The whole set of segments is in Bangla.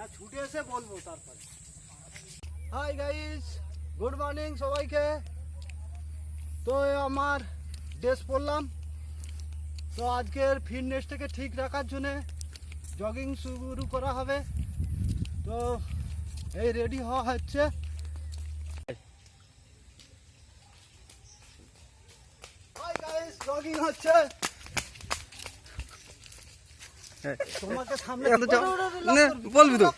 না, ছুটে এসে বলব তারপরে। হাই গাইস গুড মর্নিং সবাইকে। তো আমার ড্রেস পরলাম। তো আজকের ফিটনেসটাকে ঠিক রাখার জন্যে জগিং শুরু করা হবে। তো এই রেডি হওয়া হচ্ছে। জগিং হচ্ছে। তোমাকে সামনে বলবি তো।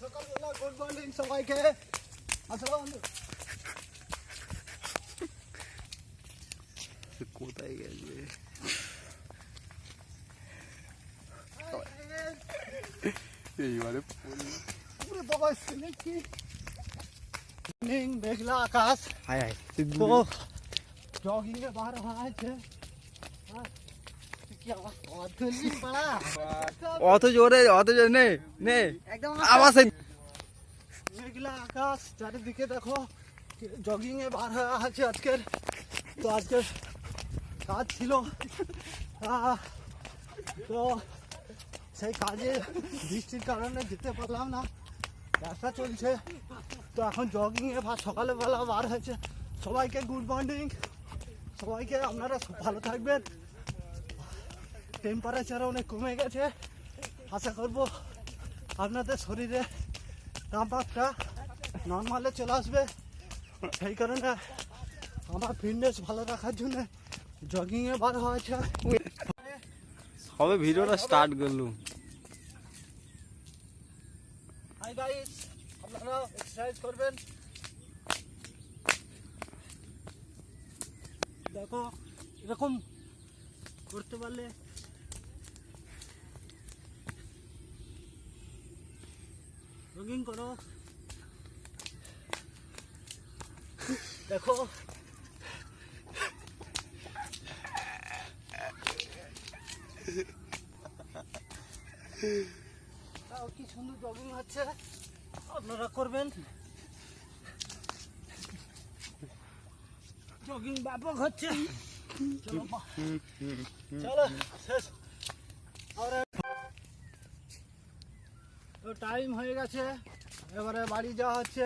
সকালবেলা গুড মর্নিং সবাইকে কোথায় গেছে এইবারে ওরে বাবা ছেলে কি মেঘলা আকাশ। হাই হাই তো জগিং এ বার হওয়া অত জোরে অত জোরে নে নে। সেই মেঘলা আকাশ চারিদিকে দেখো জগিং এ বার হওয়া আছে আজকের। তো আজকের কাজ ছিল তো সেই কাজে বৃষ্টির কারণে যেতে পারলাম না ব্যবসা চলছে। তো এখন জগিং এ বা সকালবেলা বার হয়েছে। সবাইকে গুড মর্নিং সবাইকে আপনারা ভালো থাকবেন। টেম্পারেচার অনেক কমে গেছে। আশা করব আপনাদের শরীরে তাপমাত্রা নর্মালে চলে আসবে। সেই কারণে আমার ফিটনেস ভালো রাখার জন্য জগিংয়ে বার হয়েছে। সবে ভিডিওটা স্টার্ট করলুম। হাই গাইস আপনারা এক্সারসাইজ করবেন। দেখো এরকম করতে পারলে? জগিং করো। দেখো। কি সুন্দর জগিং হচ্ছে? আপনারা করবেন? জগিং ব্যাপক হচ্ছে। চলো শেষ আর তো টাইম হয়ে গেছে এবারে বাড়ি যাওয়া হচ্ছে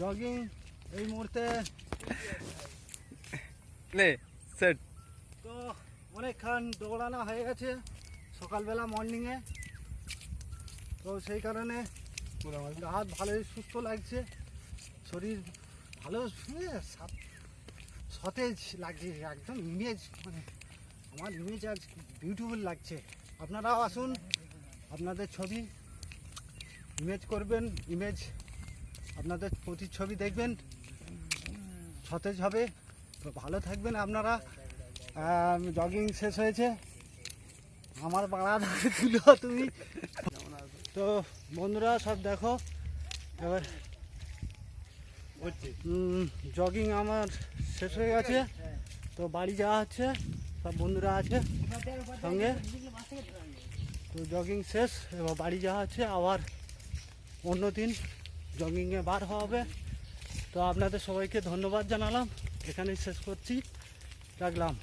জগিং এই মুহূর্তে। নে সেট তো অনেকক্ষণ দৌড়ানো হয়ে গেছে সকালবেলা মর্নিংয়ে তো সেই কারণে হাত ভালোই সুস্থ লাগছে শরীর ভালো শুয়ে সা- সতেজ লাগছে, একদম ইমেজ মানে আমার ইমেজ আজ বিউটিফুল লাগছে। আপনারাও আসুন, আপনাদের ছবি ইমেজ করবেন ইমেজ আপনাদের প্রতিচ্ছবি দেখবেন। সতেজ হবে। ভালো থাকবেন আপনারা। জগিং শেষ হয়েছে। আমার ধরে তুলো তুমি। তো বন্ধুরা সব দেখো। এবার জগিং আমার শেষ হয়ে গেছে। তো বাড়ি যাওয়া হচ্ছে, সব বন্ধুরা আছে সঙ্গে। তো জগিং শেষ, এবার বাড়ি যাওয়া হচ্ছে, আবার অন্য দিন জগিংয়ে বার হবে। তো আপনাদের সবাইকে ধন্যবাদ জানালাম। এখানেই শেষ করছি। রাখলাম।